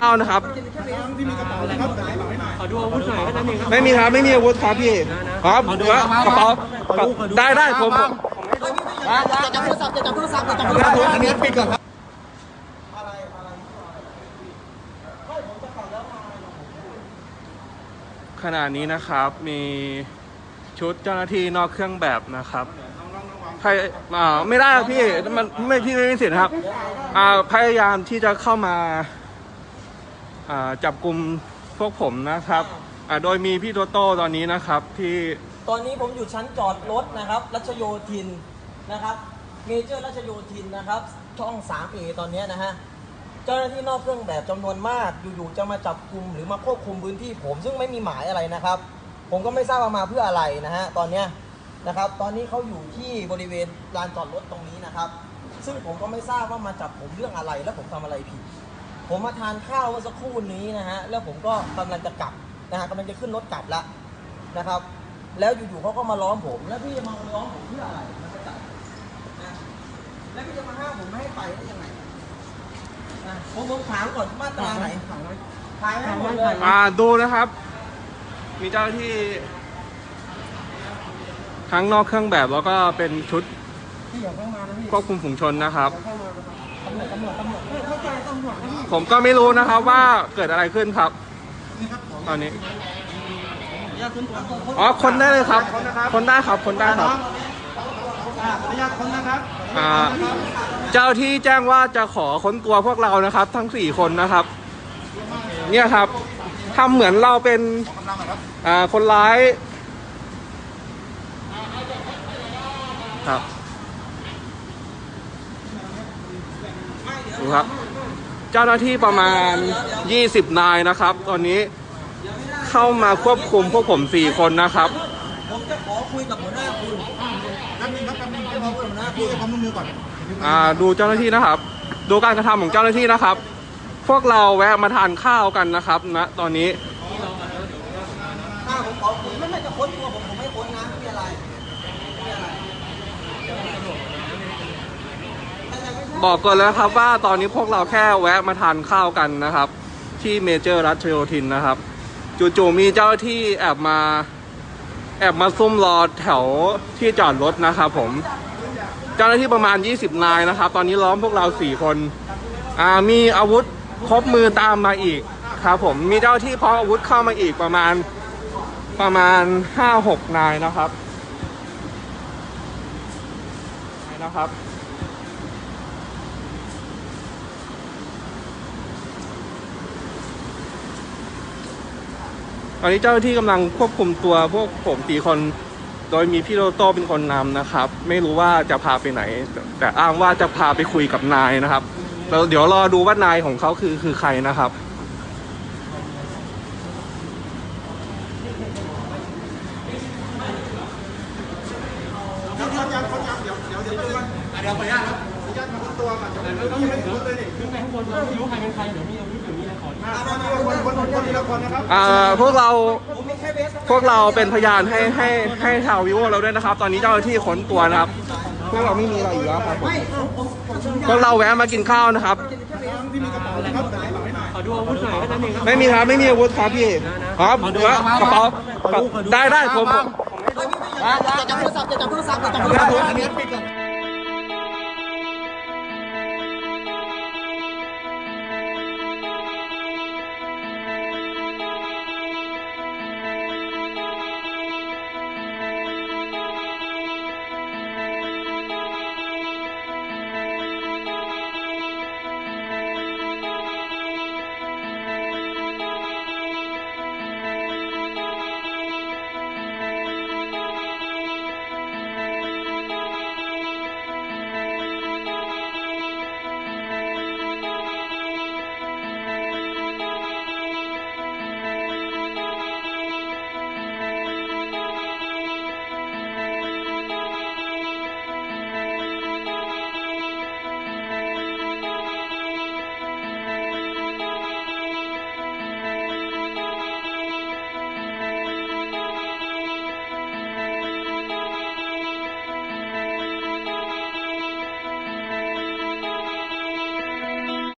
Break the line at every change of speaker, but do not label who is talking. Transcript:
เข้านะครับ
ขอดูอาวุธหน่อยแค่นั้นเองครับ
ไม่มีครับไม่มีอาวุธครับพี่ ครับกระเป๋าได้ได้ผมผม
จะจับโทรศัพท์จะจับโทรศัพท์จะจับโทรศัพท์
อันนี้ปิดก่อนครับ
ขณะนี้นะครับมีชุดเจ้าหน้าที่นอกเครื่องแบบนะครับพยอ่าไม่ได้ครับพี่มันไม่พี่ไม่มีสิทธิ์ครับ อ่าพยายามที่จะเข้ามาอ่า จับกลุ่มพวกผมนะครับโดยมีพี่โตโต้ตอนนี้นะครับที่
ตอนนี้ผมอยู่ชั้นจอดรถนะครับรัชโยธินนะครับเมเจอร์รัชโยธินนะครับช่อง 3A ตอนนี้นะฮะเจ้าหน้าที่นอกเครื่องแบบจำนวนมากอยู่ๆจะมาจับกลุ่มหรือมาควบคุมพื้นที่ผมซึ่งไม่มีหมายอะไรนะครับ ผมก็ไม่ทราบว่ามาเพื่ออะไรนะฮะตอนเนี้นะครับ ตอนนี้เขาอยู่ที่บริเวณลานจอดรถตรงนี้นะครับ ซึ่งผมก็ไม่ทราบว่ามาจับผมเรื่องอะไรและผมทำอะไรผิด ผมมาทานข้าวเมื่อสักครู่นี้นะฮะแล้วผมก็กำลังจะกลับนะฮะกำลังจะขึ้นรถกลับแล้วนะครับ แล้วอยู่ๆเขาก็มาล้อมผม แล้วพี่จะมาล้อมผมเพื่ออะไรมันจะจับนะแล้วพี่จะมาห้ามผมไม่ให้ไปได้ยังไงนะผมผมถามก่อนมาตราไหนถ่ายให้หมดเลย
อ่าดูนะครับ มีเจ้าหน้าที่ทั้งนอกเครื่องแบบแล้วก็เป็นชุด
พี่อย่าเข้ามานะพี่
ควบคุมฝูงชนนะครับ
เข้ามาตำรวจตำรวจตำรวจเฮ้ยเข้าใจตำรวจนะพี่
ผมก็ไม่รู้นะครับว่าเกิดอะไรขึ้นครับ ตอนนี้
อย่าขึ้นตัวคน
อ๋อคนได้เลยครับ คนได้ครับคนได้ครับ
ขออนุญาตคนนะครับ
อ่าเจ้าที่แจ้งว่าจะขอค้นตัวพวกเรานะครับ ทั้งสี่คนนะครับ เนี่ยครับทำเหมือนเราเป็นอ่าคนร้ายครับ ดูครับ เจ้าหน้าที่ประมาณ 20 นายนะครับ ตอนนี้เข้ามาควบคุมพวกผม 4 คนนะครับ
ผมจะขอคุยกับหัวหน้าคุณ
แป๊บนึงครับแป๊บนึงเดี๋ยวเราพี่ให้ความร่วมมือก่อน
อ่าดูเจ้าหน้าที่นะครับ ดูการกระทำของเจ้าหน้าที่นะครับ พวกเราแวะมาทานข้าวกันนะครับณนะตอนนี้
ถ้าผมขอคุยไม่ไม่จะค้นตัวผมผมไม่ค้นนะไม่มีอะไรไม่มีอะไรแต่ยังไม่ใช่
บอกก่อนแล้วครับว่าตอนนี้พวกเราแค่แวะมาทานข้าวกันนะครับ ที่เมเจอร์รัชโยธินนะครับ จู่ๆมีเจ้าที่แอบมา แอบมาซุ่มรอแถวที่จอดรถนะครับผม เจ้าหน้าที่ประมาณ 20 นายนะครับ ตอนนี้ล้อมพวกเรา 4 คนอ่ามีอาวุธครบมือตามมาอีกครับผมมีเจ้าหน้าที่พร้อมอาวุธเข้ามาอีกประมาณประมาณ 5-6 นายนะครับนะครับ ตอนนี้เจ้าหน้าที่กำลังควบคุมตัวพวกผมสี่คน โดยมีพี่โรโต้เป็นคนนำนะครับ ไม่รู้ว่าจะพาไปไหน แต่อ้างว่าจะพาไปคุยกับนายนะครับแล้วเดี๋ยวรอดูว่านายของเขาคือคือใครนะครับ
เดี๋ยวเขาจะเขาจะเดี๋ยวเดี๋ยวเดี๋ยวเดี๋ยวเดี๋ยวขออนุญาตครับขออนุญาตมาค้นตัวก่อนเดี๋ยวเรายังไม่ค้นเลยนี่
ขึ้นไปข้างบนเราไม่รู้ใครเป็นใครเดี๋ยวมี
พวกเรา
ผมมีแค่เบส
พวกเราเป็นพยานให้ให้ให้ชาววิวเราด้วยนะครับ ตอนนี้เจ้าหน้าที่ค้นตัวนะครับ พวกเราไม่มีอะไรอยู่แล้วครับผม
ไม่ผมผมผมสัญญา
พวกเราแวะมากินข้าวนะครับ
ที่มีกระเป๋านะครับไหนบอกให้หน่อย
ขอดูอาวุธหน่อยแค่นั้นเองครับ
ไม่มีครับไม่มีอาวุธครับพี่ครับกระเป๋าได้ได้ผมผม
จะจับโทรศัพท์จะจับโทรศัพท์จะจับโทรศัพท์
อันนี้ปิดก่อน